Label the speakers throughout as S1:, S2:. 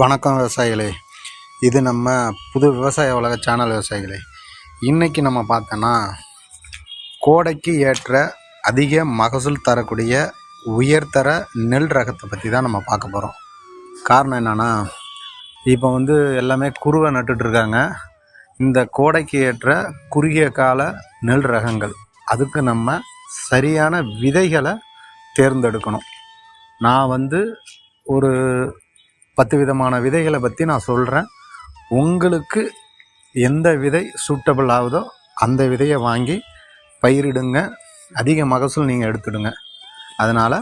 S1: வணக்கம் விவசாயிகளே. இது நம்ம புது விவசாய உலக சேனல் விவசாயிகளே. இன்றைக்கி நம்ம பார்த்தோன்னா கோடைக்கு ஏற்ற அதிக மகசூல் தரக்கூடிய உயர்தர நெல் ரகத்தை பற்றி தான் நம்ம பார்க்க போகிறோம் காரணம் என்னென்னா இப்போ வந்து எல்லாமே குருவை நட்டுட்ருக்காங்க இந்த கோடைக்கு ஏற்ற குறுகிய கால நெல் ரகங்கள் அதுக்கு நம்ம சரியான விதைகளை தேர்ந்தெடுக்கணும். நான் வந்து ஒரு பத்து விதமான விதைகளை பற்றி நான் சொல்கிறேன் உங்களுக்கு எந்த விதை சூட்டபிள் ஆகுதோ அந்த விதையை வாங்கி பயிரிடுங்க. அதிக மகசூல் நீங்கள் எடுத்துடுங்க. அதனால்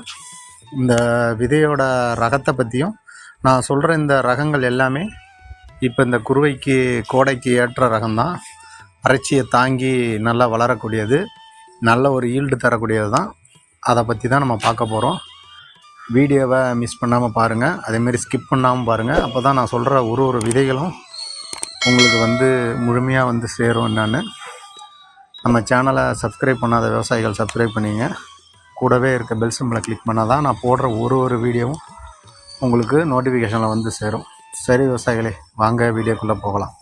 S1: இந்த விதையோட ரகத்தை பற்றியும் நான் சொல்கிற இந்த ரகங்கள் எல்லாமே இப்போ இந்த குருவைக்கு கோடைக்கு ஏற்ற ரகம்தான். அரைச்சியை தாங்கி நல்லா வளரக்கூடியது. நல்ல ஒரு ஈல்டு தரக்கூடியது தான் அதை பற்றி தான் நம்ம பார்க்க போகிறோம் வீடியோவை மிஸ் பண்ணாமல் பாருங்கள் அதேமாரி ஸ்கிப் பண்ணாமல் பாருங்கள் அப்போ தான் நான் சொல்கிற ஒரு ஒரு விதைகளும் உங்களுக்கு வந்து முழுமையாக வந்து சேரும் என்னான்னு. நம்ம சேனலை சப்ஸ்கிரைப் பண்ணாத விவசாயிகள் சப்ஸ்கிரைப் பண்ணிங்க. கூடவே இருக்க பெல் சிம்பிளை கிளிக் பண்ணால் தான் நான் போடுற ஒரு ஒரு வீடியோவும் உங்களுக்கு நோட்டிஃபிகேஷனில் வந்து சேரும். சரி விவசாயிகளே வாங்க வீடியோக்குள்ளே போகலாம்.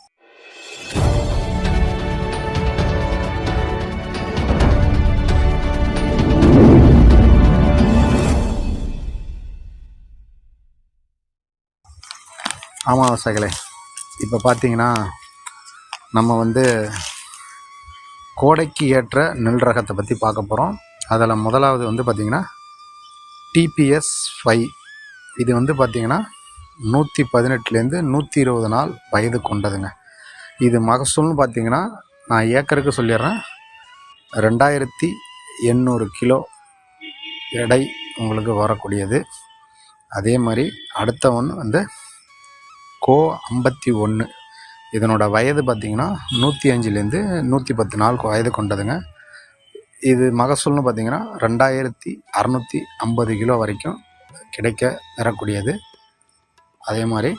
S1: ஆமாம் இப்போ பார்த்தீங்கன்னா நம்ம வந்து கோடைக்கு ஏற்ற நெல் ரகத்தை பற்றி பார்க்க போகிறோம் அதில் முதலாவது வந்து பார்த்திங்கன்னா டிபிஎஸ் ஃபைவ் இது வந்து பார்த்திங்கன்னா நூற்றி பதினெட்டுலேருந்து நூற்றி இருபது நாள் வயது கொண்டதுங்க. இது மகசூல்னு பார்த்தீங்கன்னா நான் ஏக்கருக்கு சொல்லிடுறேன். ரெண்டாயிரத்தி எண்ணூறு கிலோ எடை உங்களுக்கு வரக்கூடியது. அதே மாதிரி அடுத்த ஒன்று வந்து கோ ஐம்பத்தி ஒன்று இதனோட வயது பார்த்திங்கன்னா நூற்றி அஞ்சுலேருந்து நூற்றி பத்து நாள் வயது கொண்டதுங்க. இது மகசூல்னு பார்த்திங்கன்னா ரெண்டாயிரத்தி அறநூற்றி ஐம்பது கிலோ வரைக்கும் கிடைக்க பெறக்கூடியது. அதே மாதிரி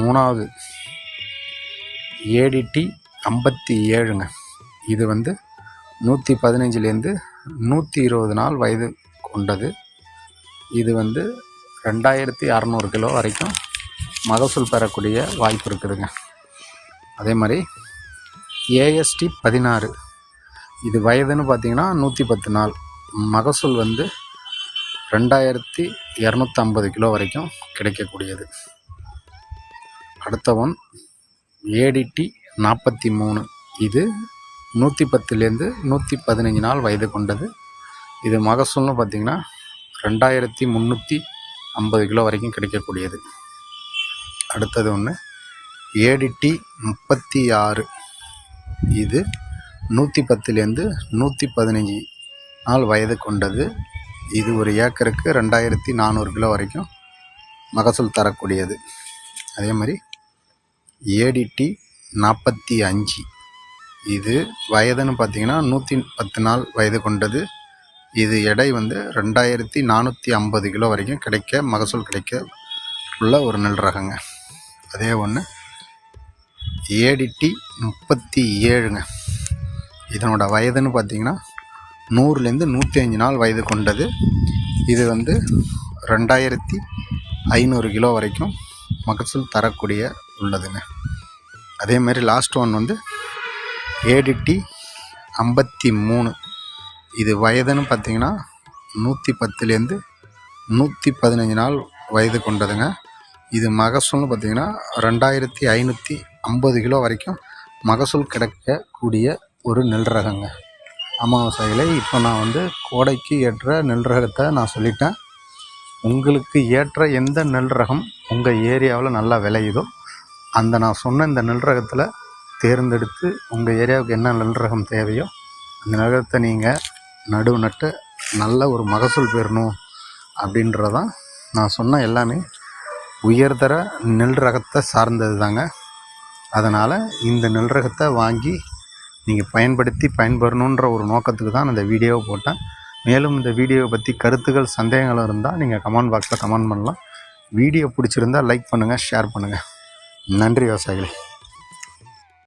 S1: மூணாவது ஏடிடி ஐம்பத்தி ஏழுங்க. இது வந்து நூற்றி பதினஞ்சுலேருந்து நூற்றி இருபது நாள் வயது கொண்டது. இது வந்து ரெண்டாயிரத்தி அறநூறு கிலோ வரைக்கும் மகசூல் பெறக்கூடிய வாய்ப்பு இருக்குதுங்க. அதே மாதிரி ஏஎஸ்டி பதினாறு. இது வயதுன்னு பார்த்தீங்கன்னா நூற்றி பத்து நாள் மகசூல் வந்து ரெண்டாயிரத்தி இரநூத்தம்பது கிலோ வரைக்கும் கிடைக்கக்கூடியது. அடுத்த ஒன் ஏடிடி நாற்பத்தி மூணு. இது நூற்றி பத்துலேருந்து நூற்றி பதினஞ்சு நாள் வயது கொண்டது. இது மகசூல்னு பார்த்திங்கன்னா ரெண்டாயிரத்தி முந்நூற்றி ஐம்பது கிலோ வரைக்கும் கிடைக்கக்கூடியது. அடுத்தது ஒன்று ஏடிடி முப்பத்தி ஆறு இது நூற்றி பத்துலேருந்து நூற்றி பதினஞ்சு நாள் வயது கொண்டது. இது ஒரு ஏக்கருக்கு ரெண்டாயிரத்தி நானூறு கிலோ வரைக்கும் மகசூல் தரக்கூடியது. அதே மாதிரி ஏடிடி நாற்பத்தி அஞ்சு இது வயதுன்னு பார்த்தீங்கன்னா நூற்றி பத்து நாள் வயது கொண்டது. இது எடை வந்து ரெண்டாயிரத்தி நானூற்றி ஐம்பது கிலோ வரைக்கும் கிடைக்க மகசூல் கிடைக்க உள்ள ஒரு நெல் ரகங்க. அதே ஒன்று ஏடிடி முப்பத்தி ஏழுங்க. இதனோட வயதுன்னு பார்த்தீங்கன்னா நூறுலேருந்து நூற்றி அஞ்சு நாள் வயது கொண்டது. இது வந்து ரெண்டாயிரத்தி ஐநூறு கிலோ வரைக்கும் மகசூல் தரக்கூடிய உள்ளதுங்க. அதே மாதிரி லாஸ்ட் ஒன் வந்து ஏடிடி ஐம்பத்தி மூணு. இது வயதுன்னு பார்த்தீங்கன்னா நூற்றி பத்துலேருந்து நூற்றி பதினஞ்சு நாள் வயது கொண்டதுங்க. இது மகசூல்னு பார்த்தீங்கன்னா ரெண்டாயிரத்தி ஐநூற்றி ஐம்பது கிலோ வரைக்கும் மகசூல் கிடைக்கக்கூடிய ஒரு நெல் ரகங்க அமாவாசையில் இப்போ நான் வந்து கோடைக்கு ஏற்ற நெல் ரகத்தை நான் சொல்லிட்டேன். உங்களுக்கு ஏற்ற எந்த நெல் ரகம் உங்கள் ஏரியாவில் நல்லா விளையுதோ அந்த நான் சொன்ன இந்த நெல் ரகத்தில் தேர்ந்தெடுத்து உங்கள் ஏரியாவுக்கு என்ன நெல் ரகம் தேவையோ அந்த நகரத்தை நீங்கள் நடுவு நட்டு நல்ல ஒரு மகசூல் பெறணும் அப்படின்றதான் நான் சொன்ன எல்லாமே உயர்தர நெல் ரகத்தை சார்ந்தது தாங்க அதனால் இந்த நெல் ரகத்தை வாங்கி நீங்கள் பயன்படுத்தி பயன்பெறணுன்ற ஒரு நோக்கத்துக்கு தான் இந்த வீடியோவை போட்டேன். மேலும் இந்த வீடியோவை பற்றி கருத்துக்கள் சந்தேகங்கள் இருந்தால் நீங்கள் கமெண்ட் பாக்ஸில் கமெண்ட் பண்ணலாம். வீடியோ பிடிச்சிருந்தால் லைக் பண்ணுங்கள் ஷேர் பண்ணுங்கள் நன்றி விவசாயிகளே.